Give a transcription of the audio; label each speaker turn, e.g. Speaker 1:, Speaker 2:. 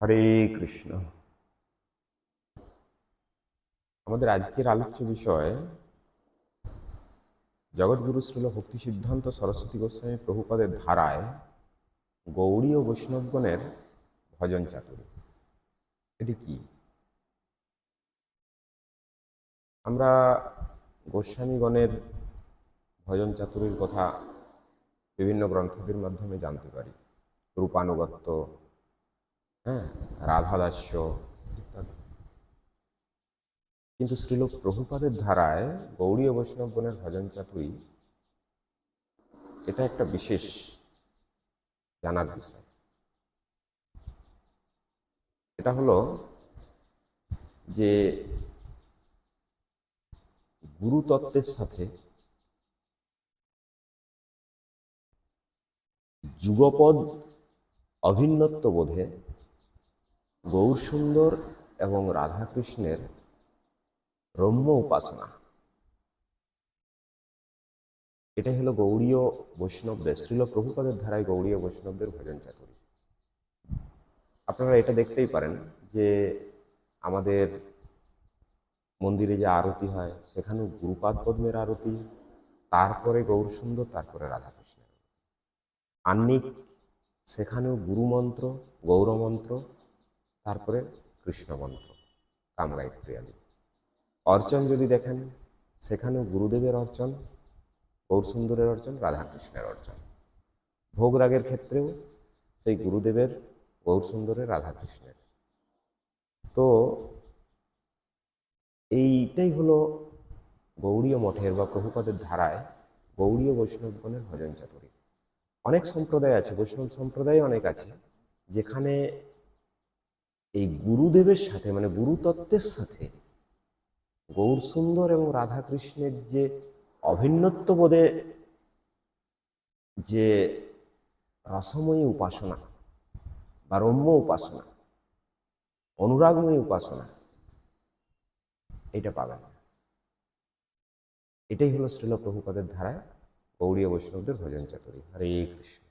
Speaker 1: হরে কৃষ্ণ। আমাদের আজকের আলোচ্য বিষয়, জগৎগুরু শ্রীল ভক্তি সিদ্ধান্ত সরস্বতী গোস্বামী প্রভুপদের ধারায় গৌড়ী ও বৈষ্ণবগণের ভজন চাতুরী এটি কি? আমরা গোস্বামীগণের ভজন চাতুরীর কথা বিভিন্ন গ্রন্থদের মাধ্যমে জানতে পারি। রূপানুগত্য হ্যাঁ রাধাদাস্য ইত্যাদি। কিন্তু শ্রীল প্রভুপাদের ধারায় গৌড়ীয় বৈষ্ণবগণের ভজন চাতুরী, এটা একটা বিশেষ জানার বিষয়। এটা হলো যে গুরুতত্ত্বের সাথে যুগপদ অভিন্নত্ব বোধে গৌরসুন্দর এবং রাধাকৃষ্ণের রম্য উপাসনা। এটাই হলো গৌড়ীয় বৈষ্ণবদের, শ্রীল প্রভুপাদের ধারায় গৌড়ীয় বৈষ্ণবদের ভজন চাতুরী। আপনারা এটা দেখতেই পারেন যে আমাদের মন্দিরে যে আরতি হয়, সেখানেও গুরুপাদ পদ্মের আরতি, তারপরে গৌরসুন্দর তারপরে রাধাকৃষ্ণের আন্নিক সেখানেও গুরুমন্ত্র গৌরমন্ত্র তারপরে কৃষ্ণ মন্ত্র কামগায়ত্রী আদি অর্চন যদি দেখেন, সেখানেও গুরুদেবের অর্চন, গৌরসুন্দরের অর্চন, রাধাকৃষ্ণের অর্চন। ভোগরাগের ক্ষেত্রেও সেই গুরুদেবের, গৌরসুন্দরের, রাধাকৃষ্ণের। তো এইটাই হলো গৌড়ীয় মঠের বা প্রভুপদের ধারায় গৌড়ীয় বৈষ্ণবগণের ভজন চাতুরী অনেক সম্প্রদায় আছে, বৈষ্ণব সম্প্রদায় অনেক আছে, যেখানে এই গুরুদেবের সাথে মানে গুরুতত্ত্বের সাথে গৌর সুন্দর এবং রাধাকৃষ্ণের যে অভিন্নত্ব বোধে যে রসময়ী উপাসনা বা রম্য উপাসনা, অনুরাগময়ী উপাসনা, এটা পাবেন এটাই হলো শ্রীল প্রভুপাদের ধারায় গৌড়ীয় বৈষ্ণবদের ভজন চাতুরী হরে কৃষ্ণ।